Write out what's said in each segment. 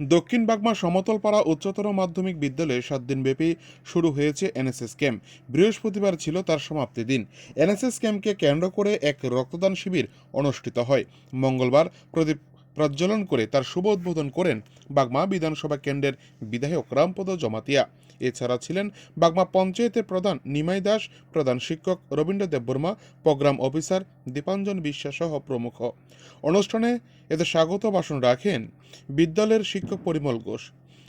দক্ষিণ বাগমা সমতলপাড়া উচ্চতর মাধ্যমিক বিদ্যালয়ে সাত দিনব্যাপী শুরু হয়েছে এনএসএস ক্যাম্প। বৃহস্পতিবার ছিল তার সমাপ্তি দিন। এনএসএস ক্যাম্পকে কেন্দ্র করে এক রক্তদান শিবির অনুষ্ঠিত হয়। মঙ্গলবার প্রদীপ প্রজ্বলন করে তার শুভ উদ্বোধন করেন বাগমা বিধানসভা কেন্দ্রের বিধায়ক রামপদ জমাতিয়া। এছাড়া ছিলেন বাগমা পঞ্চায়েতের প্রধান নিমাই দাস, প্রধান শিক্ষক রবীন্দ্র দেববর্মা প্রোগ্রাম অফিসার দীপাঞ্জন বিশ্বাস সহ প্রমুখ। অনুষ্ঠানে এতে স্বাগত ভাষণ রাখেন বিদ্যালয়ের শিক্ষক পরিমল ঘোষ।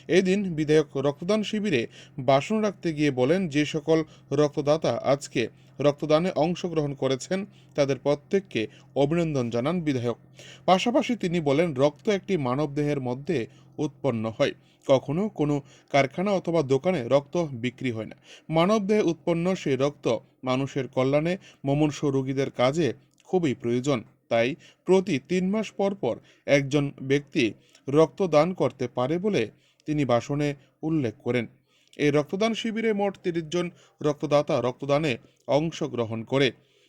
এদিন বিধায়ক রক্তদান শিবিরে বাসন রাখতে গিয়ে বলেন, যে সকল রক্তদাতা আজকে রক্তদানে অংশগ্রহণ করেছেন, তাদের প্রত্যেককে অভিনন্দন জানান বিধায়ক। পাশাপাশি তিনি বলেন, রক্ত একটি মানবদেহের মধ্যে উৎপন্ন হয়। কখনো কোনো কারখানা অথবা দোকানে রক্ত বিক্রি হয় না। মানবদেহে উৎপন্ন সেই রক্ত মানুষের কল্যাণে মমনস রোগীদের কাজে খুবই প্রয়োজন। তাই প্রতি তিন মাস পর পর একজন ব্যক্তি রক্তদান করতে পারে বলে তিনি ভাষণে উল্লেখ করেন। এই রক্তদান শিবিরে মোট তিরিশ জন রক্তদাতা রক্তদানে অংশগ্রহণ করে।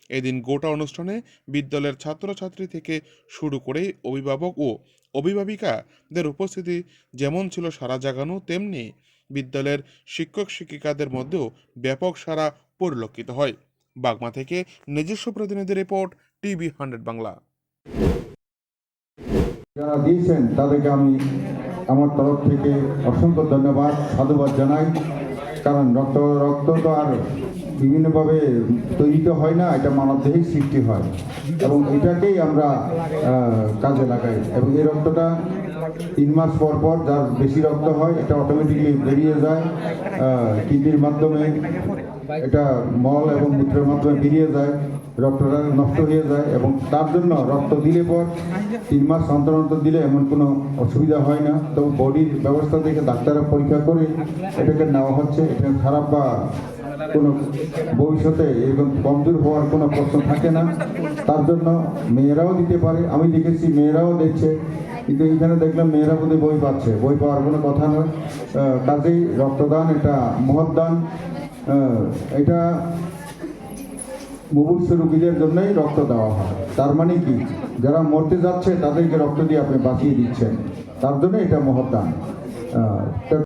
এদিন গোটা অনুষ্ঠানে বিদ্যালয়ের ছাত্রছাত্রী থেকে শুরু করে অভিভাবক ও অভিভাবিকাদের উপস্থিতি যেমন ছিল সারা জাগানো, তেমনি বিদ্যালয়ের শিক্ষক শিক্ষিকাদের মধ্যেও ব্যাপক সারা পরিলক্ষিত হয়। বাগমা থেকে নিজস্ব প্রতিনিধি রিপোর্ট, টিভি হান্ড্রেড বাংলা। যারা দিয়েছেন, তাদেরকে আমি আমার তরফ থেকে অসংখ্য ধন্যবাদ, সাধুবাদ জানাই। কারণ রক্ত রক্ত তো আর বিভিন্নভাবে তৈরি তো হয় না, এটা মানব মানবদেহেই সৃষ্টি হয়। এবং এটাকেই আমরা কাজে লাগাই। এবং এই রক্তটা তিন মাস পর পর যার বেশি রক্ত হয়, এটা অটোমেটিকলি বেরিয়ে যায় কিডনির মাধ্যমে। এটা মল এবং মূত্রের মাধ্যমে বেরিয়ে যায় রক্তটা নষ্ট হয়ে যায় এবং তার জন্য রক্ত দিলে পর তিন মাস অন্তর অন্তর দিলে এমন কোনো অসুবিধা হয় না। তবে বডির ব্যবস্থা থেকে ডাক্তাররা পরীক্ষা করে এটাকে নেওয়া হচ্ছে। এটা খারাপ বা কোনো ভবিষ্যতে এরকম কমজোর হওয়ার কোনো প্রশ্ন থাকে না। তার জন্য মেয়েরাও দিতে পারে। আমি দেখেছি, মেয়েরাও দিচ্ছে কিন্তু এইখানে দেখলাম মেয়েরা বোধহয় বই পাচ্ছে। বই পাওয়ার কোনো কথা নয়। কাজেই রক্তদান, এটা মহৎদান এটা মুমূর্ষ রুগীদের জন্যই রক্ত দেওয়া হয়। তার মানে কি? যারা মরতে যাচ্ছে, তাদেরকে রক্ত দিয়ে আপনি বাঁচিয়ে দিচ্ছেন। তার জন্য এটা তা-